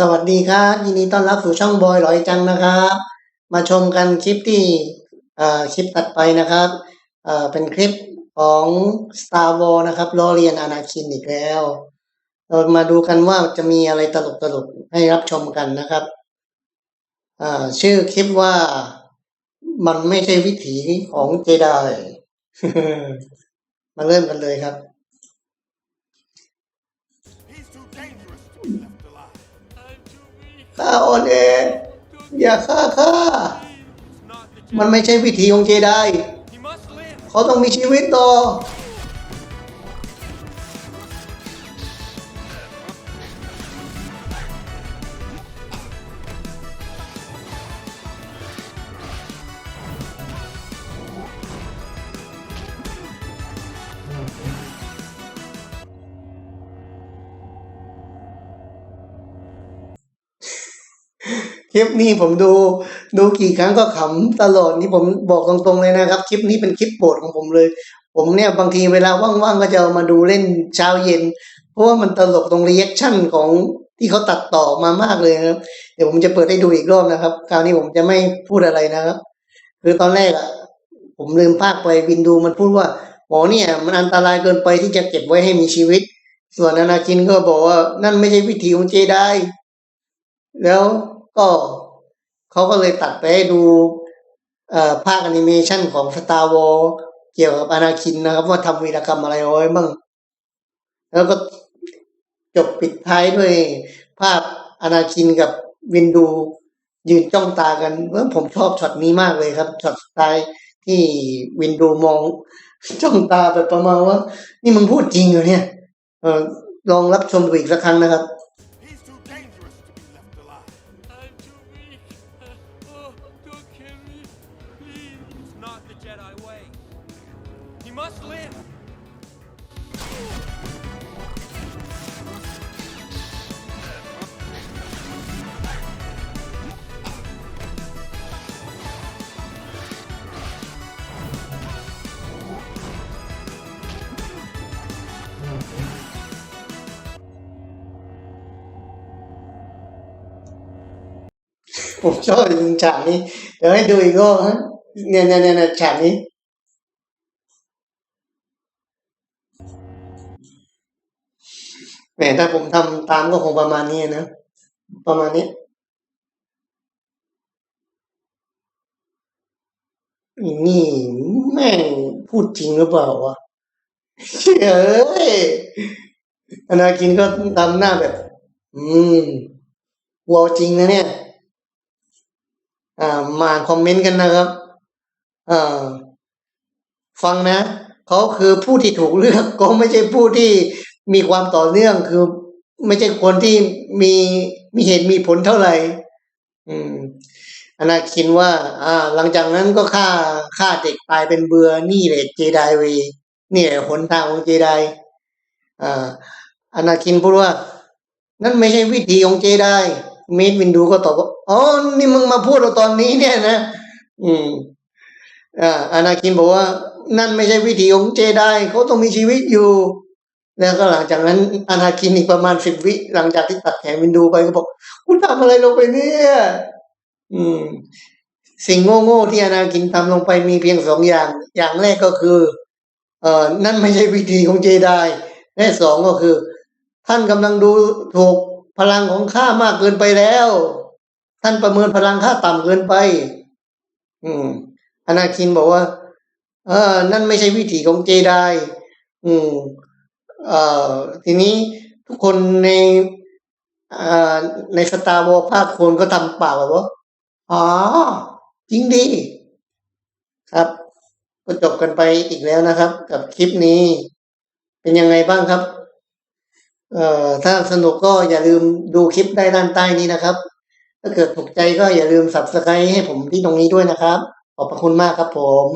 สวัสดีครับยินดีต้อนรับสู่ช่องบอยหลอยจังนะครับ มาชมกันคลิปที่คลิปตัดไปนะครับเป็นคลิปของ Star Wars นะครับล้อเลียนอนาคินอีกแล้ว เรามาดูกันว่าจะมีอะไรตลกตลกๆให้รับชมกันนะครับชื่อคลิปว่ามันไม่ใช่วิถีของเจไดมาเริ่มกันเลยครับ ข้าอ่อนเออย่าฆ่าข้ามันไม่ใช่วิธีของเจไดเขาต้องมีชีวิตต่อ ลิปนี้ผมดูดูกี่ครั้งก็ขำตลอดนี่ผมบอกตรงๆเลยนะครับ คลิปนี้เป็นคลิปโปรดของผมเลย ผมเนี่ยบางทีเวลาว่างๆก็จะเอามาดูเล่นเช้าเย็น เพราะว่ามันตลกตรงรีแอคชั่นของที่เขาตัดต่อมามากเลยนะครับ เดี๋ยวผมจะเปิดให้ดูอีกรอบนะครับ คราวนี้ผมจะไม่พูดอะไรนะครับ คือตอนแรกอะผมลืมภาคไปวินดูมันพูดว่าหมอเนี่ย มันอันตรายเกินไปที่จะเก็บไว้ให้มีชีวิต ส่วนอนาคินก็บอกว่านั่นไม่ใช่วิธีของเจไดแล้ว ก็เขาก็เลยตัดไปให้ดูภาคแอนิเมชันของ Star Wars เกี่ยวกับอนาคินนะครับ ว่าทำวีรกรรมอะไรเอาไว้บ้างแล้วก็จบปิดท้ายด้วยภาพอนาคินกับวินดูยืนจ้องตากันเออผมชอบช็อตนี้มากเลยครับช็อตสุดท้ายที่วินดูมองจ้องตาแบบประมาณว่า นี่มึงพูดจริงเหรอเนี่ยเออลองรับชมดูอีกสักครั้งนะครับ Jedi way. He must live. ผมชอบจริงฉากนี้ เนี่ยเนี่ยเนี่ยเนี่ยฉากนี้ แหมถ้าผมทำตามก็คงประมาณนี้นะ ประมาณนี้นี่แม่งพูดจริงหรือเปล่าวะเชื่อเอ้ยอนาคินก็ทำหน้าแบบ อืมวอจริงนะเนี่ย อ่ามาคอมเมนต์กันนะครับ อ่าฟังนะเขาคือผู้ที่ถูกเลือกก็ไม่ใช่ผู้ที่มีความต่อเนื่องคือ ไม่ใช่คนที่มีมีเหตุมีผลเท่าไหร่ อืมอนาคินว่า อ่า หลังจากนั้นก็ฆ่าฆ่าเด็กตายเป็นเบือนี่แหละเจไดวย์นี่แหละหนทางของเจไดอ่าอนาคินพูดว่า นั่นไม่ใช่วิธีของเจไดเมดวินดูก็ตอบว่าอ๋อนี่มึงมาพูดเราตอนนี้เนี่ยนะ อืม อ่าอนาคินบอกว่า นั่นไม่ใช่วิธีของเจไดเขาต้องมีชีวิตอยู่ แล้วก็หลังจากนั้นอนาคินอีกประมาณสิบวิหลังจากที่ตัดแขนวินดูไปก็บอกคุณทำอะไรลงไปเนี่ย อืม สิ่งโง่ๆที่อนาคินทำลงไปมีเพียงสองอย่าง อย่างแรกก็คือ เอ่อนั่นไม่ใช่วิธีของเจไดและสองก็คือ ท่านกำลังดูถูกพลังของข้ามากเกินไปแล้ว ท่านประเมินพลังข้าต่ำเกินไป อืม อนาคินบอกว่า เออ นั่นไม่ใช่วิถีของเจไดอืม เอ่อ ทีนี้ทุกคนในอ่าในสตาร์วอลภาคคนก็ทำปากแบบว่า อ๋อ จริงดี ครับ ก็จบกันไปอีกแล้วนะครับ กับคลิปนี้ เป็นยังไงบ้างครับ เอ่อ ถ้าสนุกก็อย่าลืมดูคลิปได้ด้านใต้นี้นะครับ ถ้าเกิดถูกใจก็อย่าลืม subscribe ให้ผมที่ตรงนี้ด้วยนะครับ ขอบพระคุณมากครับผม